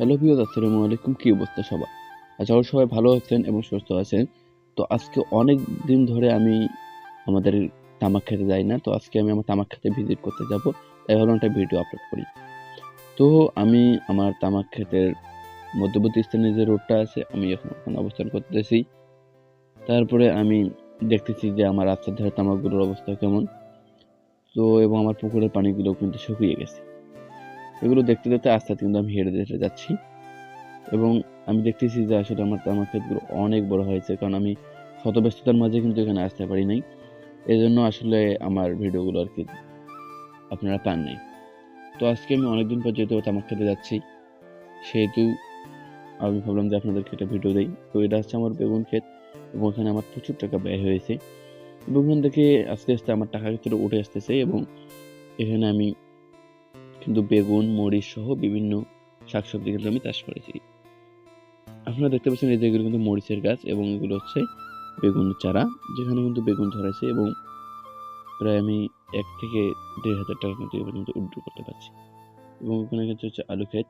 Hello views আসসালামু আলাইকুম। কি অবস্থা সবার? আচ্ছা করি সবাই ভালো আছেন এবং সুস্থ আছেন। তো আজকে অনেক দিন ধরে আমি আমাদের তামাক খেতে যাই না, তো আজকে আমি আমার তামাক খেতে ভিজিট করতে যাব। তাই ভাবলাম একটা ভিডিও আপলোড করি। তো আমি আমার তামাক ক্ষেতের মধ্যবর্তী স্থানে যে রোডটা আছে, আমি এখন ওখানে অবস্থান করতেছি। তারপরে আমি দেখতেছি যে আমার রাস্তার ধারে তামাকগুলোর অবস্থা কেমন। তো, এবং আমার পুকুরের পানিগুলো কিন্তু শুকিয়ে গেছে। এগুলো দেখতে দেখতে আস্তে আস্তে কিন্তু আমি হেঁটে হেঁটে যাচ্ছি। এবং আমি দেখতেছি যে আসলে আমার তামাক ক্ষেতগুলো অনেক বড় হয়েছে, কারণ আমি শত ব্যস্ততার মাঝে কিন্তু এখানে আসতে পারি নাই। এই জন্য আসলে আমার ভিডিওগুলো আর কি আপনারা পান নাই। তো আজকে আমি অনেকদিন পর যেহেতু তামাক খেতে যাচ্ছি, সেহেতু আমি ভাবলাম যে আপনাদেরকে একটা ভিডিও দিই। তো এটা হচ্ছে আমার বেগুন ক্ষেত এবং এখানে আমার প্রচুর টাকা ব্যয় হয়েছে। এবং এখান থেকে আস্তে আস্তে আমার টাকা ক্ষেত্রে উঠে আসতেছে এবং এখানে আমি কিন্তু বেগুন, মরিচ সহ বিভিন্ন শাকসবজি কিন্তু আমি চাষ করেছি। আপনারা দেখতে পাচ্ছেন এই যে কিন্তু মরিচের গাছ এবং এগুলো হচ্ছে বেগুনের চারা, যেখানে কিন্তু বেগুন ধরেছে এবং প্রায় আমি এক থেকে দেড় হাজার টাকা কিন্তু এ পর্যন্ত উড্ডু করতে পারছি। এবং ওখানে কিন্তু হচ্ছে আলু ক্ষেত